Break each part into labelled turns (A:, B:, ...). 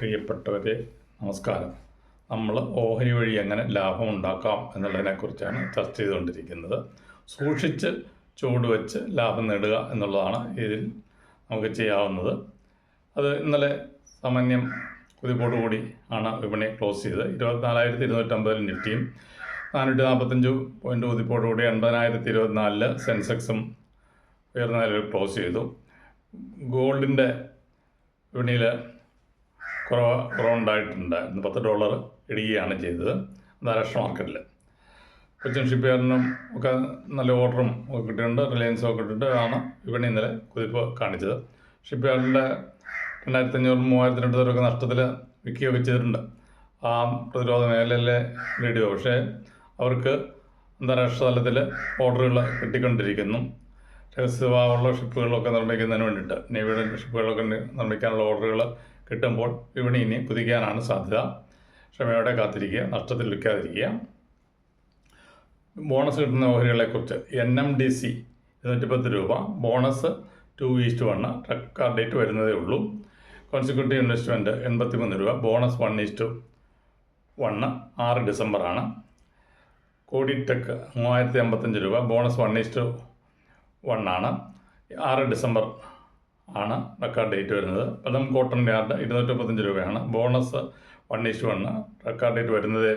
A: പ്രിയപ്പെട്ടവരെ നമസ്കാരം. നമ്മൾ ഓഹരി വഴി എങ്ങനെ ലാഭം ഉണ്ടാക്കാം എന്നുള്ളതിനെക്കുറിച്ചാണ് ചർച്ച ചെയ്തുകൊണ്ടിരിക്കുന്നത്. സൂക്ഷിച്ച് ചൂട് വെച്ച് ലാഭം നേടുക എന്നുള്ളതാണ് ഇതിൽ നമുക്ക് ചെയ്യാവുന്നത്. അത് ഇന്നലെ സാമാന്യം കുതിപ്പോടുകൂടി ആണ് വിപണി ക്ലോസ് ചെയ്തത്. ഇരുപത്തിനാലായിരത്തി ഇരുന്നൂറ്റമ്പതിൽ നിഫ്റ്റിയും നാനൂറ്റി നാൽപ്പത്തഞ്ച് പോയിന്റ് കുതിപ്പോടുകൂടി എൺപതിനായിരത്തി ഇരുപത്തിനാലിൽ സെൻസെക്സും ഉയർന്ന നിലയിൽ ക്ലോസ് ചെയ്തു. ഗോൾഡിന്റെ വിപണിയിൽ കുറവ് കുറവുണ്ടായിട്ടുണ്ട്. ഇന്ന് പത്ത് ഡോളർ ഇടുകയാണ് ചെയ്തത് അന്താരാഷ്ട്ര മാർക്കറ്റിൽ. കൊച്ചിൻ ഷിപ്പ്യാർഡിനും ഒക്കെ നല്ല ഓർഡറും ഒക്കെ കിട്ടിയിട്ടുണ്ട് റിലയൻസും ഒക്കെ ഇട്ടിട്ട് ആണ് വിപണി ഇന്നലെ കുതിപ്പ് കാണിച്ചത്. ഷിപ്പ്യാർഡിന്റെ രണ്ടായിരത്തി അഞ്ഞൂറ് മൂവായിരത്തി രണ്ട് അടുത്തൊക്കെ നഷ്ടത്തിൽ വിൽക്കുകയൊക്കെ ചെയ്തിട്ടുണ്ട്. ആ പ്രതിരോധ മേഖലയിലെ വീഡിയോ. പക്ഷേ അവർക്ക് അന്താരാഷ്ട്ര തലത്തിൽ ഓർഡറുകൾ കിട്ടിക്കൊണ്ടിരിക്കുന്നു. രഹസ്യഭാവമുള്ള ഷിപ്പുകളൊക്കെ നിർമ്മിക്കുന്നതിന് വേണ്ടിയിട്ട്. നേവിയുടെ ഷിപ്പുകളൊക്കെ നിർമ്മിക്കാനുള്ള ഓർഡറുകൾ കിട്ടുമ്പോൾ വിപണി ഇനി കുതിക്കാനാണ് സാധ്യത. ക്ഷമയോടെ കാത്തിരിക്കുക നഷ്ടത്തിൽ വിൽക്കാതിരിക്കുക ബോണസ് കിട്ടുന്ന ഓഹരികളെക്കുറിച്ച് എൻ എം ഡി സി ഇരുന്നൂറ്റി പത്ത് രൂപ. Bonus two is to one record date വരുന്നതേ ഉള്ളൂ. കോൺസിക്യൂട്ടീവ് ഇൻവെസ്റ്റ്മെന്റ് എൺപത്തി മൂന്ന് രൂപ. ബോണസ് വൺ ഈസ്റ്റ് വണ്ണ് ആറ് ഡിസംബറാണ്. കോടി ടെക് മൂവായിരത്തി അമ്പത്തഞ്ച് രൂപ. ബോണസ് വൺ ഈസ്റ്റ് വൺ ആണ്. ആറ് ഡിസംബർ ആണ് റെക്കാർഡ് ഡേറ്റ് വരുന്നത്. പദം കോട്ടൺ യാർഡ് ഇരുന്നൂറ്റി മുപ്പത്തഞ്ച് രൂപയാണ്. Bonus one is to one record date വരുന്നതേ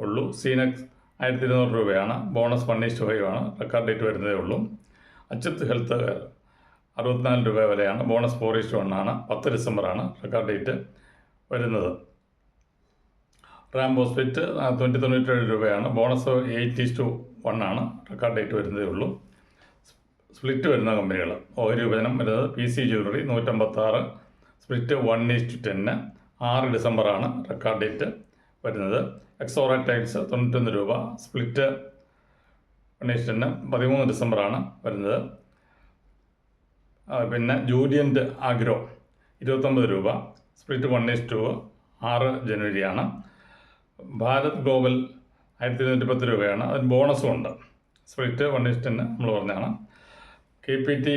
A: ഉള്ളൂ. സീനക്സ് ആയിരത്തി ഇരുന്നൂറ് രൂപയാണ്. Bonus one is to five ആണ്. റെക്കാർഡ് ഡേറ്റ് വരുന്നതേ ഉള്ളൂ. അച്ചത്ത് ഹെൽത്ത് അറുപത്തിനാല് രൂപ വിലയാണ്. ബോണസ് ഫോർ ഇഷ്യൂ ആണ്. പത്ത് ഡിസംബറാണ് റെക്കാർഡ് ഡേറ്റ് വരുന്നത്. റാം ഹോസ്പിറ്റ് തൊണ്ണൂറ്റി തൊണ്ണൂറ്റേഴ് രൂപയാണ്. ബോണസ് എയ്റ്റ് ഈസ് വൺ ആണ് റെക്കാർഡ് ഡേറ്റ് വരുന്നതേ ഉള്ളൂ. സ്പ്ലിറ്റ് വരുന്ന കമ്പനികൾ. ഓഹരി വിഭജനം വരുന്നത് പി സി ജ്വല്ലറി നൂറ്റമ്പത്താറ് സ്പ്ലിറ്റ് വൺ ഈസ്റ്റ് ടെന്ന് ആറ് ഡിസംബറാണ് റെക്കോർഡ് ഡേറ്റ് വരുന്നത്. എക്സോറ ടൈൽസ് തൊണ്ണൂറ്റൊന്ന് രൂപ സ്പ്ലിറ്റ് വൺ ഈസ്റ്റ് ടെന്ന് പതിമൂന്ന് ഡിസംബറാണ് വരുന്നത്. പിന്നെ ജൂലിയന്റ് ആഗ്രോ ഇരുപത്തൊമ്പത് രൂപ സ്പ്ലിറ്റ് വൺ ഈസ് ടു ആറ് ജനുവരിയാണ്. ഭാരത് ഗ്ലോബൽ ആയിരത്തി ഇരുന്നൂറ്റി പത്ത് രൂപയാണ്. അതിന് ബോണസും ഉണ്ട്. സ്പ്ലിറ്റ് വൺ ഈസ് ടെന്ന് നമ്മൾ പറഞ്ഞാണ് കെ പി ടി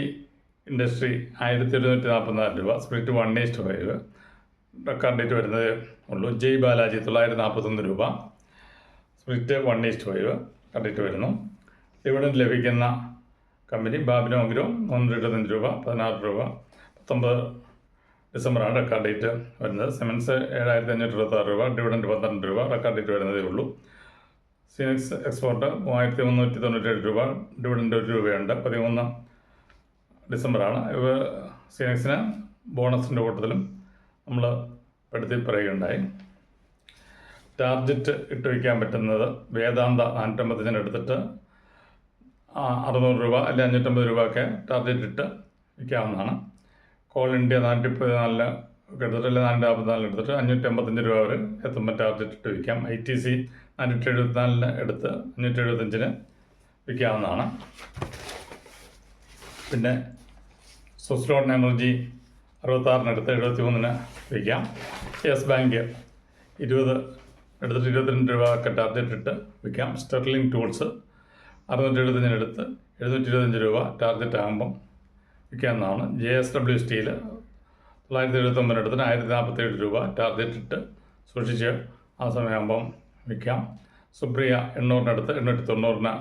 A: ഇൻഡസ്ട്രി ആയിരത്തി ഒരുന്നൂറ്റി നാൽപ്പത്തിനാല് രൂപ. Split one is to five. Record date വരുന്നതേ ഉള്ളൂ. ജയ് ബാലാജി തൊള്ളായിരത്തി നാൽപ്പത്തൊന്ന് രൂപ. Split one is to five. കണ്ടിട്ട് വരുന്നു. ഡിവിഡൻഡ് ലഭിക്കുന്ന കമ്പനി ബാബിനോ അഗ്രോ മുന്നൂറ്റി എഴുപത്തഞ്ച് രൂപ പതിനാറ് രൂപ. പത്തൊമ്പത് ഡിസംബറാണ് റെക്കോർഡ് ഡേറ്റ് വരുന്നത്. സിമൻസ് ഏഴായിരത്തി അഞ്ഞൂറ്റി ഇരുപത്താറ് രൂപ ഡിവിഡന്റ് പന്ത്രണ്ട് രൂപ റെക്കോർഡ് ഡേറ്റ് വരുന്നതേ ഉള്ളൂ. സീനക്സ് എക്സ്പോർട്ട് മൂവായിരത്തി മുന്നൂറ്റി തൊണ്ണൂറ്റേഴ് രൂപ ഡിവിഡന്റ് ഒരു രൂപയുണ്ട്. പതിമൂന്ന് ഡിസംബറാണ്. ഇവ സീനക്സിന് ബോണസിന്റെ കൂട്ടത്തിലും നമ്മൾ പെടുത്തി പറയുകയുണ്ടായി. ടാർജറ്റ് ഇട്ട് വയ്ക്കാൻ പറ്റുന്നത് വേദാന്ത നാനൂറ്റമ്പത്തഞ്ചിന് എടുത്തിട്ട് അറുന്നൂറ് രൂപ അല്ലെങ്കിൽ അഞ്ഞൂറ്റമ്പത് രൂപ ഒക്കെ ടാർജറ്റ് ഇട്ട് വിൽക്കാവുന്നതാണ്. കോൾ ഇന്ത്യ നാനൂറ്റി ഒക്കെ എടുത്തിട്ട് അല്ലെങ്കിൽ നാനൂറ്റി നാൽപ്പത്തിനാലിന് എടുത്തിട്ട് അഞ്ഞൂറ്റി അമ്പത്തഞ്ച് രൂപ വരെ എത്തുമ്പോൾ ടാർജറ്റ് ഇട്ട് വിൽക്കാം. ഐ ടി സി നാനൂറ്റി എഴുപത്തിനാലിന് എടുത്ത് അഞ്ഞൂറ്റി എഴുപത്തഞ്ചിന് വിൽക്കാവുന്നതാണ്. പിന്നെ സുസ്ലോൺ എനർജി അറുപത്താറിനടുത്ത് എഴുപത്തി മൂന്നിന് വിൽക്കാം യെസ് ബാങ്ക് ഇരുപത് എടുത്തിട്ട് ഇരുപത്തിരണ്ട് രൂപ ഒക്കെ ടാർജറ്റ് ഇട്ട് വിൽക്കാം സ്റ്റെർലിംഗ് ടൂൾസ് അറുന്നൂറ്റി എഴുപത്തഞ്ചിനടുത്ത് എഴുന്നൂറ്റി ഇരുപത്തഞ്ച് രൂപ ടാർജറ്റ് ആകുമ്പം വിൽക്കാവുന്നതാണ് ജെ എസ് ഡബ്ല്യു സ്റ്റീൽ തൊള്ളായിരത്തി എഴുപത്തൊമ്പതിനടുത്തിന് ആയിരത്തി നാൽപ്പത്തേഴ് രൂപ ടാർജറ്റ് ഇട്ട് സൂക്ഷിച്ച് ആ സമയമാകുമ്പം വിൽക്കാം സുപ്രിയ എണ്ണൂറിനടുത്ത് എണ്ണൂറ്റി തൊണ്ണൂറിന്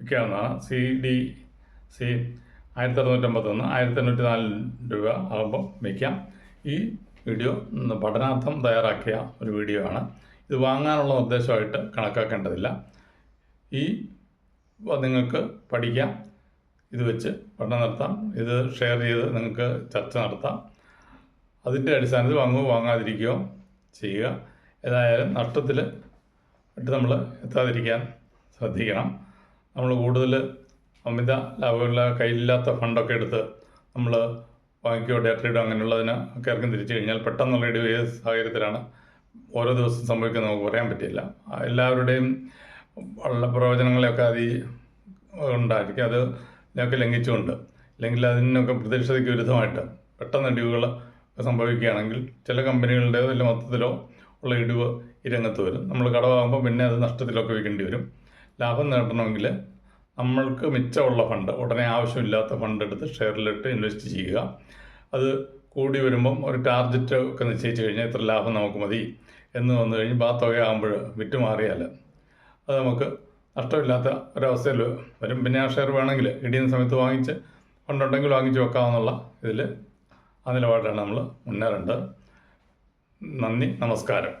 A: വിൽക്കാവുന്നതാണ് സി ഡി സി ആയിരത്തി അറുന്നൂറ്റമ്പത്തൊന്ന് ആയിരത്തി എണ്ണൂറ്റി നാല് രൂപ ആകുമ്പോൾ വയ്ക്കാം ഈ വീഡിയോ പഠനാർത്ഥം തയ്യാറാക്കിയ ഒരു വീഡിയോ ആണ്. ഇത് വാങ്ങാനുള്ള നിർദ്ദേശമായിട്ട് കണക്കാക്കേണ്ടതില്ല. ഈ നിങ്ങൾക്ക് പഠിക്കാം. ഇത് വെച്ച് പഠനം നടത്താം. ഇത് ഷെയർ ചെയ്ത് നിങ്ങൾക്ക് ചർച്ച നടത്താം. അതിന്റെ അടിസ്ഥാനത്തിൽ വാങ്ങുകയോ വാങ്ങാതിരിക്കുകയോ ചെയ്യുക. ഏതായാലും നഷ്ടത്തിൽ നമ്മൾ എത്താതിരിക്കാൻ ശ്രദ്ധിക്കണം. നമ്മൾ കൂടുതൽ അമിത ലാഭമുള്ള കയ്യിലില്ലാത്ത ഫണ്ടൊക്കെ എടുത്ത് നമ്മൾ ബാങ്കിയോ ഡേ ട്രേഡോ അങ്ങനെയുള്ളതിന് ഒക്കെ ഇറങ്ങി തിരിച്ചു കഴിഞ്ഞാൽ പെട്ടെന്നുള്ള ഇടിവ് ഏത് സാഹചര്യത്തിലാണ് ഓരോ ദിവസം സംഭവിക്കുന്നത് നമുക്ക് പറയാൻ പറ്റില്ല എല്ലാവരുടെയും ഉള്ള പ്രവചനങ്ങളെയൊക്കെ അത് ഉണ്ടായിരിക്കും. അത് ഇതിനൊക്കെ ലംഘിച്ചുകൊണ്ട്. അല്ലെങ്കിൽ അതിനൊക്കെ പ്രതീക്ഷതയ്ക്ക് വിരുദ്ധമായിട്ട് പെട്ടെന്ന് ഇടിവുകൾ സംഭവിക്കുകയാണെങ്കിൽ ചില കമ്പനികളുടെയോ അല്ലെങ്കിൽ മൊത്തത്തിലോ ഉള്ള ഇടിവ് ഈ രംഗത്ത് വരും. നമ്മൾ കടമാകുമ്പോൾ പിന്നെ അത് നഷ്ടത്തിലൊക്കെ വിൽക്കേണ്ടി വരും. ലാഭം നേടണമെങ്കിൽ നമ്മൾക്ക് മിച്ചമുള്ള ഫണ്ട് ഉടനെ ആവശ്യമില്ലാത്ത ഫണ്ട് എടുത്ത് ഷെയറിലിട്ട് ഇൻവെസ്റ്റ് ചെയ്യുക. അത് കൂടി വരുമ്പം ഒരു ടാർഗറ്റ് ഒക്കെ നിശ്ചയിച്ച് കഴിഞ്ഞാൽ ഇത്ര ലാഭം നമുക്ക് മതി എന്ന് വന്നു കഴിഞ്ഞ് ആ തുകയാകുമ്പോൾ വിറ്റ് മാറിയാൽ അത് നമുക്ക് നഷ്ടമില്ലാത്ത ഒരവസ്ഥയിൽ വരും. പിന്നെ ആ ഷെയർ വേണമെങ്കിൽ ഇടിയുന്ന സമയത്ത് വാങ്ങിച്ച് ഫണ്ടുണ്ടെങ്കിൽ വാങ്ങിച്ച് വെക്കാമെന്നുള്ള ഇതിൽ ആ നിലപാടാണ് നമ്മൾ മുന്നേറേണ്ടത്. നന്ദി നമസ്കാരം.